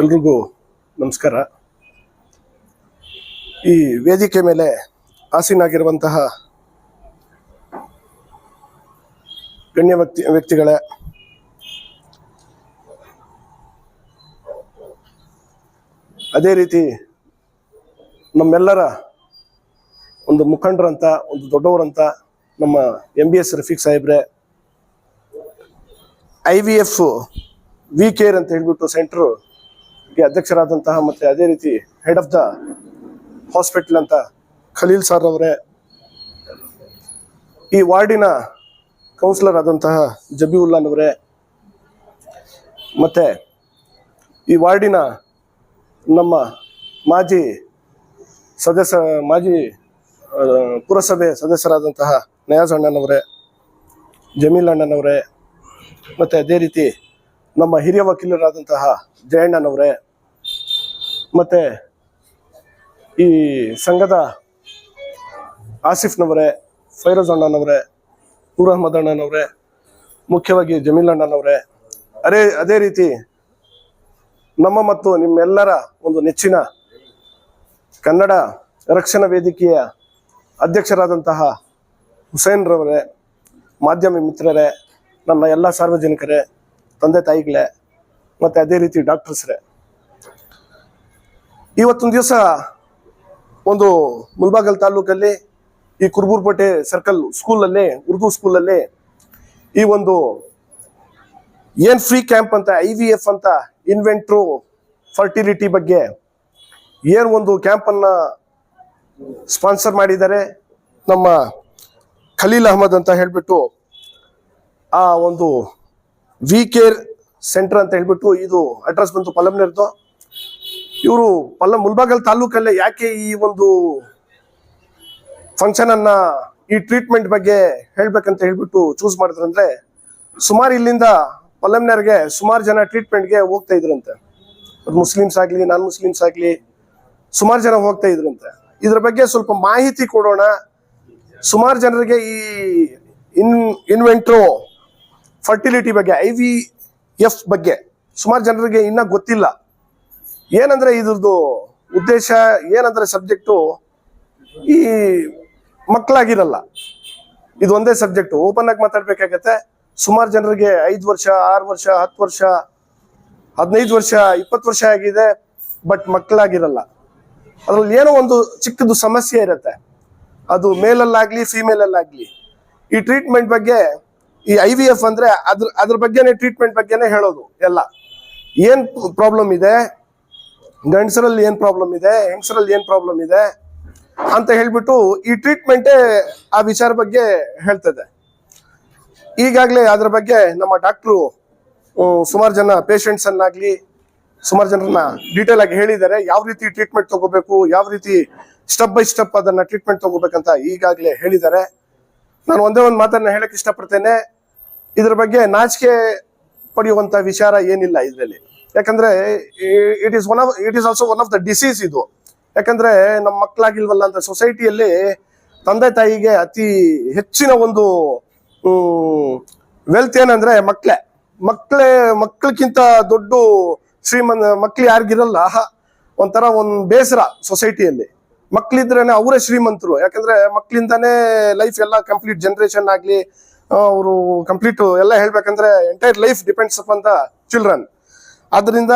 ಎಲ್ರಿಗೂ ನಮಸ್ಕಾರ. ಈ ವೇದಿಕೆ ಮೇಲೆ ಆಸೀನಾಗಿರುವಂತಹ ಗಣ್ಯ ವ್ಯಕ್ತಿ, ವ್ಯಕ್ತಿಗಳೇ, ಅದೇ ರೀತಿ ನಮ್ಮೆಲ್ಲರ ಒಂದು ಮುಖಂಡರಂತ, ಒಂದು ದೊಡ್ಡವರಂತ ನಮ್ಮ ಎಂ ಬಿ ಎಸ್ ರಫೀಕ್ ಸಾಹೇಬ್ರೆ I V F V care ಅಂತ ಹೇಳ್ಬಿಟ್ಟು ಸೆಂಟ್ರ್ ಗೆ ಅಧ್ಯಕ್ಷರಾದಂತಹ ಮತ್ತೆ ಅದೇ ರೀತಿ ಹೆಡ್ ಆಫ್ ದ ಹಾಸ್ಪಿಟಲ್ ಅಂತ ಖಲೀಲ್ ಸರ್ ಅವರೇ ಈ ವಾರ್ಡಿನ ಕೌನ್ಸಿಲರ್ ಆದಂತಹ ಜಬೀವುಲ್ಲಾನವರೇ ಮತ್ತೆ ಈ ವಾರ್ಡಿನ ನಮ್ಮ ಮಾಜಿ ಸದಸ್ಯ, ಮಾಜಿ ಪುರಸಭೆ ಸದಸ್ಯರಾದಂತಹ ನಯಾಜ್ ಅಣ್ಣನವರೇ, ಜಮೀಲ್ ಅಣ್ಣನವರೇ, ಮತ್ತೆ ಅದೇ ರೀತಿ ನಮ್ಮ ಹಿರಿಯ ವಕೀಲರಾದಂತಹ ಜಯಣ್ಣನವರೇ ಮತ್ತೆ ಈ ಸಂಘದ ಆಸಿಫ್ನವರೇ, ಫೈರೋಜ್ ಅಣ್ಣನವರೇ, ನೂರ್ ಅಹಮದ್ ಅಣ್ಣನವರೇ, ಮುಖ್ಯವಾಗಿ ಜಮೀಲ್ ಅಣ್ಣನವರೇ ಅದೇ ಅದೇ ರೀತಿ ನಮ್ಮ ಮತ್ತು ನಿಮ್ಮೆಲ್ಲರ ಒಂದು ನೆಚ್ಚಿನ ಕನ್ನಡ ರಕ್ಷಣಾ ವೇದಿಕೆಯ ಅಧ್ಯಕ್ಷರಾದಂತಹ ಹುಸೇನ್ ರವರೇ, ಮಾಧ್ಯಮ ಮಿತ್ರರೇ, ನನ್ನ ಎಲ್ಲ ಸಾರ್ವಜನಿಕರೇ, ತಂದೆ ತಾಯಿಗಳೇ, ಮತ್ತು ಅದೇ ರೀತಿ ಡಾಕ್ಟರ್ಸ್ರೇ ಇವತ್ತೊಂದು ದಿವಸ ಒಂದು ಮುಲ್ಬಾಗಲ್ ತಾಲೂಕಲ್ಲಿ ಈ ಕುರ್ಬೂರ್ಪೇಟೆ ಸರ್ಕಲ್ ಸ್ಕೂಲಲ್ಲೇ, ಉರ್ದು ಸ್ಕೂಲಲ್ಲೇ ಈ ಒಂದು ಏನ್ ಫ್ರೀ ಕ್ಯಾಂಪ್ ಅಂತ, ಐ ವಿ ಎಫ್ ಅಂತ ಇನ್ವೆಂಟ್ರು ಫರ್ಟಿಲಿಟಿ ಬಗ್ಗೆ ಏನ್ ಒಂದು ಕ್ಯಾಂಪ್ ಅನ್ನ ಸ್ಪಾನ್ಸರ್ ಮಾಡಿದ್ದಾರೆ ನಮ್ಮ ಖಲೀಲ್ ಅಹಮದ್ ಅಂತ ಹೇಳ್ಬಿಟ್ಟು ಆ ಒಂದು ವಿ ಕೇರ್ ಸೆಂಟರ್ ಅಂತ ಹೇಳ್ಬಿಟ್ಟು ಇದು ಅಡ್ರೆಸ್ ಬಂತು ಪಲ್ಲಮ್ನರ್ದು ಇವರು ಪಲ್ಲ ಮುಲ್ಬಾಗಲ್ ತಾಲೂಕಲ್ಲೇ ಯಾಕೆ ಈ ಒಂದು ಫಂಕ್ಷನ್ ಅನ್ನ ಈ ಟ್ರೀಟ್ಮೆಂಟ್ ಬಗ್ಗೆ ಹೇಳ್ಬೇಕಂತ ಹೇಳ್ಬಿಟ್ಟು ಚೂಸ್ ಮಾಡಿದ್ರಂದ್ರೆ ಸುಮಾರು ಇಲ್ಲಿಂದ ಪಲ್ಲಮ್ನರ್ಗೆ ಸುಮಾರು ಜನ ಟ್ರೀಟ್ಮೆಂಟ್ಗೆ ಹೋಗ್ತಾ ಇದ್ರಂತೆ. ಮುಸ್ಲಿಮ್ಸ್ ಆಗ್ಲಿ ನಾನ್ ಮುಸ್ಲಿಮ್ಸ್ ಆಗ್ಲಿ ಸುಮಾರು ಜನ ಹೋಗ್ತಾ ಇದ್ರಂತೆ. ಇದ್ರ ಬಗ್ಗೆ ಸ್ವಲ್ಪ ಮಾಹಿತಿ ಕೊಡೋಣ. ಸುಮಾರು ಜನರಿಗೆ ಈ ಇನ್ ಇನ್ವೆಂಟ್ರೋ ಫರ್ಟಿಲಿಟಿ ಬಗ್ಗೆ ಐ ಬಗ್ಗೆ ಸುಮಾರು ಜನರಿಗೆ ಇನ್ನ ಗೊತ್ತಿಲ್ಲ. ಏನಂದ್ರೆ ಇದ್ರದ್ದು ಉದ್ದೇಶ, ಏನಂದ್ರೆ ಸಬ್ಜೆಕ್ಟು ಈ ಮಕ್ಕಳಾಗಿರಲ್ಲ. ಇದು ಒಂದೇ ಸಬ್ಜೆಕ್ಟ್ ಓಪನ್ ಆಗಿ ಮಾತಾಡ್ಬೇಕಾಗತ್ತೆ. ಸುಮಾರು ಜನರಿಗೆ ಐದು ವರ್ಷ, ಆರು ವರ್ಷ, ಹತ್ತು ವರ್ಷ, ಹದಿನೈದು ವರ್ಷ, ಇಪ್ಪತ್ತು ವರ್ಷ ಆಗಿದೆ ಬಟ್ ಮಕ್ಕಳಾಗಿರಲ್ಲ. ಅದ್ರಲ್ಲಿ ಏನೋ ಒಂದು ಚಿಕ್ಕದು ಸಮಸ್ಯೆ ಇರುತ್ತೆ. ಅದು ಮೇಲಲ್ಲಾಗ್ಲಿ ಫಿಮೇಲ್ ಅಲ್ಲಾಗ್ಲಿ ಈ ಟ್ರೀಟ್ಮೆಂಟ್ ಬಗ್ಗೆ, ಈ ಐ ವಿ ಎಫ್ ಅಂದ್ರೆ ಅದ್ರ ಅದ್ರ ಬಗ್ಗೆನೇ ಟ್ರೀಟ್ಮೆಂಟ್ ಬಗ್ಗೆನೇ ಹೇಳೋದು ಎಲ್ಲ. ಏನ್ ಪ್ರಾಬ್ಲಮ್ ಇದೆ? ಗಂಡಸರಲ್ಲಿ ಏನ್ ಪ್ರಾಬ್ಲಮ್ ಇದೆ, ಹೆಂಗಸರಲ್ಲಿ ಏನ್ ಪ್ರಾಬ್ಲಮ್ ಇದೆ ಅಂತ ಹೇಳ್ಬಿಟ್ಟು ಈ ಟ್ರೀಟ್ಮೆಂಟೇ ಆ ವಿಚಾರ ಬಗ್ಗೆ ಹೇಳ್ತದೆ. ಈಗಾಗಲೇ ಅದ್ರ ಬಗ್ಗೆ ನಮ್ಮ ಡಾಕ್ಟ್ರು ಸುಮಾರು ಜನ ಪೇಷಂಟ್ಸ್ ಅನ್ನಾಗ್ಲಿ, ಸುಮಾರು ಜನರನ್ನ ಡೀಟೇಲ್ ಆಗಿ ಹೇಳಿದ್ದಾರೆ, ಯಾವ ರೀತಿ ಟ್ರೀಟ್ಮೆಂಟ್ ತಗೋಬೇಕು, ಯಾವ ರೀತಿ ಸ್ಟೆಪ್ ಬೈ ಸ್ಟೆಪ್ ಅದನ್ನ ಟ್ರೀಟ್ಮೆಂಟ್ ತಗೋಬೇಕಂತ ಈಗಾಗಲೇ ಹೇಳಿದ್ದಾರೆ. ನಾನು ಒಂದೇ ಒಂದು ಮಾತನ್ನ ಹೇಳಕ್ ಇಷ್ಟಪಡ್ತೇನೆ. ಇದ್ರ ಬಗ್ಗೆ ನಾಚಿಕೆ ಪಡೆಯುವಂತ ವಿಚಾರ ಏನಿಲ್ಲ ಇದರಲ್ಲಿ. ಯಾಕಂದ್ರೆ it is one of it is also one of the disease ಇದು. ಯಾಕಂದ್ರೆ ನಮ್ಮ ಮಕ್ಕಳಾಗಿಲ್ವಲ್ಲ ಅಂತ ಸೊಸೈಟಿಯಲ್ಲಿ ತಂದೆ ತಾಯಿಗೆ ಅತಿ ಹೆಚ್ಚಿನ ಒಂದು ವೆಲ್ತ್ ಏನಂದ್ರೆ ಮಕ್ಕಳೇ ಮಕ್ಕಳೇ ಮಕ್ಕಳಕ್ಕಿಂತ ದೊಡ್ಡ ಶ್ರೀಮಂತ ಮಕ್ಳು ಯಾರಿಗಿರಲ್ಲ ಒಂಥರ ಒಂದು ಬೇಸರ ಸೊಸೈಟಿಯಲ್ಲಿ ಮಕ್ಳಿದ್ರೇನೆ ಅವರೇ ಶ್ರೀಮಂತರು. ಯಾಕಂದ್ರೆ ಮಕ್ಳಿಂದಾನೇ ಲೈಫ್ ಎಲ್ಲ ಕಂಪ್ಲೀಟ್ ಜನರೇಷನ್ ಆಗಲಿ ಅವರು ಕಂಪ್ಲೀಟ್ ಎಲ್ಲ ಹೇಳ್ಬೇಕಂದ್ರೆ ಎಂಟೈರ್ ಲೈಫ್ ಡಿಪೆಂಡ್ಸ್ ಅಪ್ ಅಂತ ಚಿಲ್ಡ್ರನ್ ಆದ್ರಿಂದ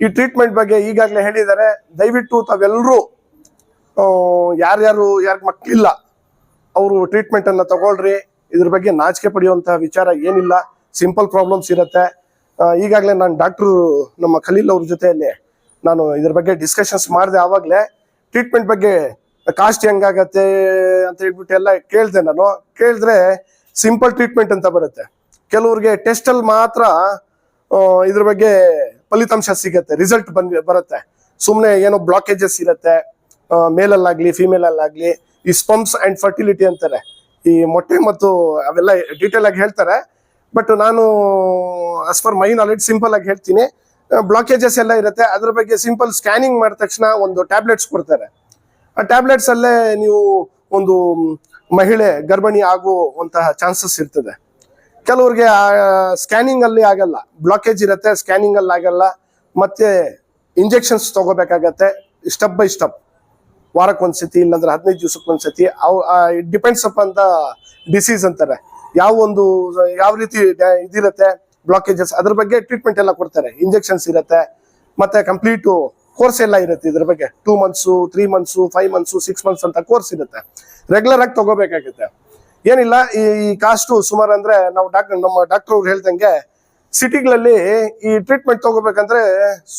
ಈ ಟ್ರೀಟ್ಮೆಂಟ್ ಬಗ್ಗೆ ಈಗಾಗಲೇ ಹೇಳಿದ್ದಾರೆ. ದಯವಿಟ್ಟು ತಾವೆಲ್ಲರೂ ಯಾರ್ಯಾರು ಯಾರು ಮಕ್ಕಳಿಲ್ಲ ಅವರು ಟ್ರೀಟ್ಮೆಂಟ್ ಅನ್ನ ತಗೊಳ್ರಿ. ಇದ್ರ ಬಗ್ಗೆ ನಾಚಿಕೆ ಪಡೆಯುವಂತಹ ವಿಚಾರ ಏನಿಲ್ಲ. ಸಿಂಪಲ್ ಪ್ರಾಬ್ಲಮ್ಸ್ ಇರುತ್ತೆ. ಈಗಾಗಲೇ ನಾನು ಡಾಕ್ಟ್ರು ನಮ್ಮ ಖಲೀಲ್ ಅವ್ರ ಜೊತೆಯಲ್ಲಿ ನಾನು ಇದ್ರ ಬಗ್ಗೆ ಡಿಸ್ಕಷನ್ಸ್ ಮಾಡಿದೆ. ಆವಾಗಲೇ ಟ್ರೀಟ್ಮೆಂಟ್ ಬಗ್ಗೆ ಕಾಸ್ಟ್ ಹೆಂಗಾಗತ್ತೆ ಅಂತ ಹೇಳ್ಬಿಟ್ಟು ಎಲ್ಲ ಕೇಳಿದೆ ನಾನು. ಕೇಳಿದ್ರೆ ಸಿಂಪಲ್ ಟ್ರೀಟ್ಮೆಂಟ್ ಅಂತ ಬರುತ್ತೆ. ಕೆಲವ್ರಿಗೆ ಟೆಸ್ಟ್ ಅಲ್ಲಿ ಮಾತ್ರ ಇದ್ರ ಬಗ್ಗೆ ಫಲಿತಾಂಶ ಸಿಗತ್ತೆ ರಿಸಲ್ಟ್ ಬಂದ್, ಬರುತ್ತೆ. ಸುಮ್ಮನೆ ಏನೋ ಬ್ಲಾಕೇಜಸ್ ಇರುತ್ತೆ ಮೇಲಲ್ಲಾಗಲಿ ಫಿಮೇಲ್ ಅಲ್ಲಾಗ್ಲಿ ಈ ಸ್ಪಂಪ್ಸ್ ಅಂಡ್ ಫರ್ಟಿಲಿಟಿ ಅಂತಾರೆ. ಈ ಮೊಟ್ಟೆ ಮತ್ತು ಅವೆಲ್ಲ ಡೀಟೇಲ್ ಆಗಿ ಹೇಳ್ತಾರೆ. ಬಟ್ ನಾನು as for my knowledge simple ಆಗಿ ಹೇಳ್ತೀನಿ. ಬ್ಲಾಕೇಜಸ್ ಎಲ್ಲ ಇರುತ್ತೆ. ಅದ್ರ ಬಗ್ಗೆ ಸಿಂಪಲ್ ಸ್ಕ್ಯಾನಿಂಗ್ ಮಾಡಿದ ತಕ್ಷಣ ಒಂದು ಟ್ಯಾಬ್ಲೆಟ್ಸ್ ಕೊಡ್ತಾರೆ. ಆ ಟ್ಯಾಬ್ಲೆಟ್ಸ್ ಅಲ್ಲೇ ನೀವು ಒಂದು ಮಹಿಳೆ, ಗರ್ಭಿಣಿ ಆಗುವಂತಹ ಚಾನ್ಸಸ್ ಇರ್ತದೆ. ಕೆಲವ್ರಿಗೆ ಸ್ಕ್ಯಾನಿಂಗ್ ಅಲ್ಲಿ ಆಗಲ್ಲ. ಬ್ಲಾಕೇಜ್ ಇರುತ್ತೆ ಸ್ಕ್ಯಾನಿಂಗ್ ಅಲ್ಲಿ ಆಗಲ್ಲ. ಮತ್ತೆ ಇಂಜೆಕ್ಷನ್ಸ್ ತಗೋಬೇಕಾಗತ್ತೆ ಸ್ಟೆಪ್ ಬೈ ಸ್ಟೆಪ್ ವಾರಕ್ಕೆ ಒಂದ್ಸತಿ ಇಲ್ಲಾಂದ್ರೆ ಹದಿನೈದು ದಿವ್ಸಕ್ಕೆ ಒಂದ್ಸತಿ ಅವು ಡಿಪೆಂಡ್ಸ್ ಅಪ್ ಅಂತ ಡಿಸೀಸ್ ಅಂತಾರೆ. ಯಾವ ಒಂದು, ಯಾವ ರೀತಿ ಇದಿರುತ್ತೆ ಬ್ಲಾಕೇಜಸ್ ಅದ್ರ ಬಗ್ಗೆ ಟ್ರೀಟ್ಮೆಂಟ್ ಎಲ್ಲ ಕೊಡ್ತಾರೆ. ಇಂಜೆಕ್ಷನ್ಸ್ ಇರುತ್ತೆ, ಮತ್ತೆ ಕಂಪ್ಲೀಟು ಕೋರ್ಸ್ ಎಲ್ಲ ಇರುತ್ತೆ ಇದ್ರ ಬಗ್ಗೆ. Two months three months five months six months ಅಂತ ಕೋರ್ಸ್ ಇರುತ್ತೆ. ರೆಗ್ಯುಲರ್ ಆಗಿ ತಗೋಬೇಕಾಗುತ್ತೆ. ಏನಿಲ್ಲ, ಈ ಕಾಸ್ಟು ಸುಮಾರು ಅಂದ್ರೆ ನಾವು ಡಾಕ್ಟರ್ ನಮ್ಮ ಡಾಕ್ಟರ್ ಅವ್ರು ಹೇಳ್ದಂಗೆ ಸಿಟಿಗಳಲ್ಲಿ ಈ ಟ್ರೀಟ್ಮೆಂಟ್ ತಗೋಬೇಕಂದ್ರೆ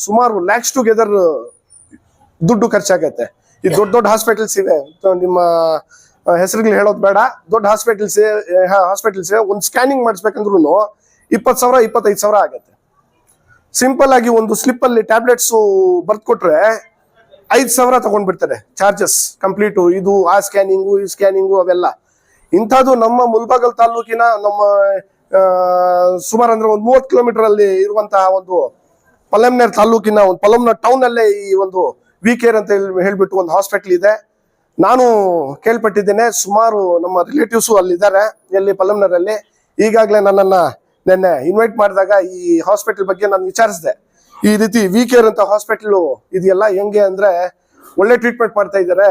ಸುಮಾರು ಲ್ಯಾಕ್ಸ್ ಟುಗೆದರ್ ದುಡ್ಡು ಖರ್ಚಾಗತ್ತೆ. ಈ ದೊಡ್ಡ ದೊಡ್ಡ ಹಾಸ್ಪಿಟಲ್ಸ್ ಇವೆ. ನಿಮ್ಮ ಹೆಸರುಗಳು ಹೇಳೋದು ಬೇಡ. ದೊಡ್ಡ ಹಾಸ್ಪಿಟಲ್ಸ್ ಹಾಸ್ಪಿಟಲ್ಸ್ ಒಂದು ಸ್ಕ್ಯಾನಿಂಗ್ ಮಾಡಿಸ್ಬೇಕಂದ್ರೂ ಇಪ್ಪತ್ತು ಸಾವಿರ, ಇಪ್ಪತ್ತೈದು ಸಾವಿರ ಆಗತ್ತೆ. ಸಿಂಪಲ್ ಆಗಿ ಒಂದು ಸ್ಲಿಪ್ ಅಲ್ಲಿ ಟ್ಯಾಬ್ಲೆಟ್ಸ್ ಬರ್ದ್ಕೊಟ್ರೆ ಐದು ಸಾವಿರ ತಗೊಂಡ್ಬಿಡ್ತಾರೆ ಚಾರ್ಜಸ್ ಕಂಪ್ಲೀಟು ಇದು ಆ ಸ್ಕ್ಯಾನಿಂಗು ಈ ಸ್ಕ್ಯಾನಿಂಗು ಅವೆಲ್ಲ. ಇಂಥದ್ದು ನಮ್ಮ ಮುಲ್ಬಾಗಲ್ ತಾಲೂಕಿನ ನಮ್ಮ ಸುಮಾರು ಅಂದ್ರೆ ಒಂದು ಮೂವತ್ತು ಕಿಲೋಮೀಟರ್ ಅಲ್ಲಿ ಇರುವಂತಹ ಒಂದು ಪಲಂನೇರ್ ತಾಲೂಕಿನ ಒಂದು ಪಲಂನ ಟೌನ್ ಅಲ್ಲೇ ಈ ಒಂದು ವಿ ಕೇರ್ ಅಂತ ಹೇಳಿ- ಹೇಳ್ಬಿಟ್ಟು ಒಂದು ಹಾಸ್ಪಿಟಲ್ ಇದೆ. ನಾನು ಕೇಳ್ಪಟ್ಟಿದ್ದೇನೆ, ಸುಮಾರು ನಮ್ಮ ರಿಲೇಟಿವ್ಸು ಅಲ್ಲಿದ್ದಾರೆ, ಎಲ್ಲಿ ಪಲಮ್ನರಲ್ಲಿ ಈಗಾಗಲೇ ನನ್ನನ್ನ ನಿನ್ನೆ ಇನ್ವೈಟ್ ಮಾಡಿದಾಗ ಈ ಹಾಸ್ಪಿಟಲ್ ಬಗ್ಗೆ ನಾನು ವಿಚಾರಿಸಿದೆ. ಈ ರೀತಿ ವಿ ಕೇರ್ ಅಂತ ಹಾಸ್ಪಿಟಲ್ ಇದೆಯಲ್ಲ, ಹೆಂಗೆ ಅಂದ್ರೆ ಒಳ್ಳೆ ಟ್ರೀಟ್ಮೆಂಟ್ ಮಾಡ್ತಾ ಇದ್ದಾರೆ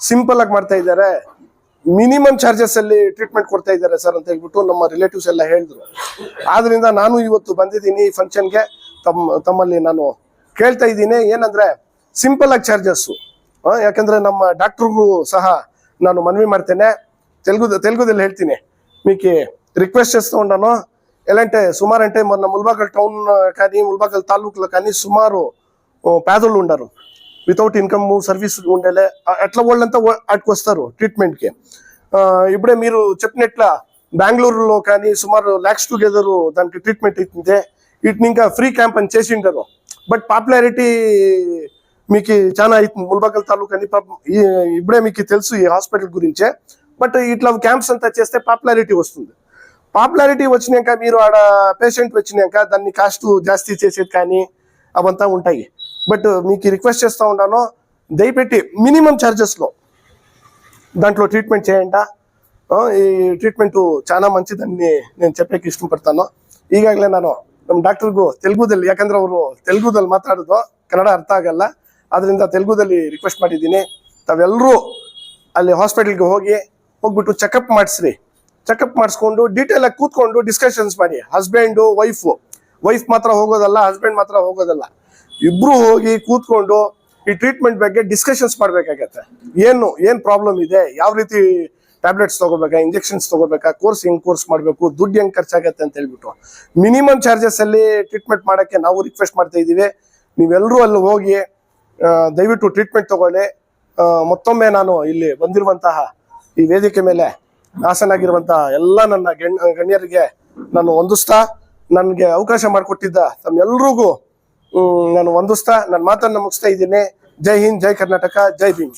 ಸಿಂಪಲ್ ಆಗಿ ಮಾಡ್ತಾ ಇದ್ದಾರೆ. ಮಿನಿಮಮ್ ಚಾರ್ಜಸ್ ಅಲ್ಲಿ ಟ್ರೀಟ್ಮೆಂಟ್ ಕೊಡ್ತಾ ಇದ್ದಾರೆ ಸರ್ ಅಂತ ಹೇಳ್ಬಿಟ್ಟು ನಮ್ಮ ರಿಲೇಟಿವ್ಸ್ ಎಲ್ಲ ಹೇಳಿದ್ರು ಆದ್ರಿಂದ ನಾನು ಇವತ್ತು ಬಂದಿದ್ದೀನಿ ಈ ಫಂಕ್ಷನ್ಗೆ ತಮ್ಮ ತಮ್ಮಲ್ಲಿ ನಾನು ಕೇಳ್ತಾ ಇದ್ದೀನಿ ಏನಂದ್ರೆ ಸಿಂಪಲ್ ಆಗಿ ಚಾರ್ಜಸ್ ಯಾಕಂದ್ರೆ ನಮ್ಮ ಡಾಕ್ಟರ್ಗೂ ಸಹ ನಾನು ಮನವಿ ಮಾಡ್ತೇನೆ ತೆಲುಗು ತೆಲುಗುದಲ್ಲಿ ಹೇಳ್ತೀನಿ మీకు రిక్వెస్ట్ చేస్తూ ఉన్నాను ఎలా అంటే సుమారు అంటే మొన్న ముల్బాగల్ టౌన్ కానీ ముల్బాగల్ తాలూకులో కానీ సుమారు ఓ, పేదోళ్ళు ఉండరు వితౌట్ ఇన్కమ్ సర్వీస్ ఉండేలే. అట్లా వాళ్ళంతా అటుకు వస్తారు ట్రీట్మెంట్కి ఇప్పుడే మీరు చెప్పినట్ల బెంగళూరులో కానీ సుమారు ల్యాక్స్ టుగెదర్ దానికి ట్రీట్మెంట్ ఇస్తుంది వీటిని ఇంకా ఫ్రీ క్యాంప్ అని చేసి ఉంటారు బట్ పాపులారిటీ మీకు చాలా అవుతుంది ముల్బాగల్ తాలూకా అని పాపం ఇప్పుడే మీకు తెలుసు ఈ హాస్పిటల్ గురించే. బట్ ఇట్లా క్యాంప్స్ అంతా చేస్తే పాపులారిటీ వస్తుంది. పాపులారిటీ వచ్చినాక మీరు ఆడ పేషెంట్ వచ్చినాక దాన్ని కాస్ట్ జాస్తి చేసేది కానీ అవంతా ఉంటాయి. బట్ uh, మీకు రిక్వెస్ట్ చేస్తూ ఉంటాను. దయపెట్టి మినిమం ఛార్జెస్లో దాంట్లో ట్రీట్మెంట్ చేయండి ಈ ಟ್ರೀಟ್ಮೆಂಟು ಚಾನಾ ಮಂಚಿದನ್ನಿ నేను చెప్పేకి ಇಷ್ಟಪಡ್ತಾನೋ ಈಗಾಗಲೇ ನಾನು ನಮ್ಮ ಡಾಕ್ಟರ್ಗೂ ತೆಲುಗುದಲ್ಲಿ ಯಾಕಂದ್ರೆ ಅವರು ತೆಲುಗುದಲ್ಲಿ ಮಾತಾಡೋದು ಕನ್ನಡ ಅರ್ಥ ಆಗಲ್ಲ ಅದರಿಂದ ತೆಲುಗುದಲ್ಲಿ ರಿಕ್ವೆಸ್ಟ್ ಮಾಡಿದ್ದೀನಿ. ತಾವೆಲ್ಲರೂ ಅಲ್ಲಿ ಹಾಸ್ಪಿಟಲ್ಗೆ ಹೋಗಿ, ಹೋಗ್ಬಿಟ್ಟು ಚೆಕಪ್ ಮಾಡಿಸ್ರಿ. ಚೆಕಪ್ ಮಾಡಿಸ್ಕೊಂಡು ಡೀಟೇಲಾಗಿ ಕೂತ್ಕೊಂಡು ಡಿಸ್ಕಷನ್ಸ್ ಮಾಡಿ. ಹಸ್ಬೆಂಡು ವೈಫು ವೈಫ್ ಮಾತ್ರ ಹೋಗೋದಲ್ಲ ಹಸ್ಬೆಂಡ್ ಮಾತ್ರ ಹೋಗೋದಲ್ಲ. ಇಬ್ರು ಹೋಗಿ ಕೂತ್ಕೊಂಡು ಈ ಟ್ರೀಟ್ಮೆಂಟ್ ಬಗ್ಗೆ ಡಿಸ್ಕಷನ್ಸ್ ಮಾಡ್ಬೇಕಾಗತ್ತೆ. ಏನು, ಏನ್ ಪ್ರಾಬ್ಲಮ್ ಇದೆ, ಯಾವ ರೀತಿ ಟ್ಯಾಬ್ಲೆಟ್ಸ್ ತಗೋಬೇಕಾ ಇಂಜೆಕ್ಷನ್ಸ್ ತಗೋಬೇಕಾ ಕೋರ್ಸ್ ಹೆಂಗ್ ಕೋರ್ಸ್ ಮಾಡಬೇಕು, ದುಡ್ಡು ಹೆಂಗ್ ಖರ್ಚಾಗತ್ತೆ ಅಂತ ಹೇಳ್ಬಿಟ್ಟು ಮಿನಿಮಮ್ ಚಾರ್ಜಸ್ ಅಲ್ಲಿ ಟ್ರೀಟ್ಮೆಂಟ್ ಮಾಡಕ್ಕೆ ನಾವು ರಿಕ್ವೆಸ್ಟ್ ಮಾಡ್ತಾ ಇದೀವಿ ನೀವೆಲ್ಲರೂ ಅಲ್ಲಿ ಹೋಗಿ ದಯವಿಟ್ಟು ಟ್ರೀಟ್ಮೆಂಟ್ ತಗೊಳ್ಳಿ. ಮತ್ತೊಮ್ಮೆ ನಾನು ಇಲ್ಲಿ ಬಂದಿರುವಂತಹ ಈ ವೇದಿಕೆ ಮೇಲೆ ಹಾಸನಾಗಿರುವಂತಹ ಎಲ್ಲ ನನ್ನ ಗಣ್ಯ ಗಣ್ಯರಿಗೆ ನಾನು ವಂದಿಸ್ತಾ ನನಗೆ ಅವಕಾಶ ಮಾಡಿಕೊಟ್ಟಿದ್ದ ತಮ್ಮೆಲ್ರಿಗೂ ನಾನು ವಂದಿಸ್ತಾ ನನ್ನ ಮಾತನ್ನ ಮುಗಿಸ್ತಾ ಇದ್ದೀನಿ. ಜೈ ಹಿಂದ್ ಜೈ ಕರ್ನಾಟಕ ಜೈ ಭೀಮ್.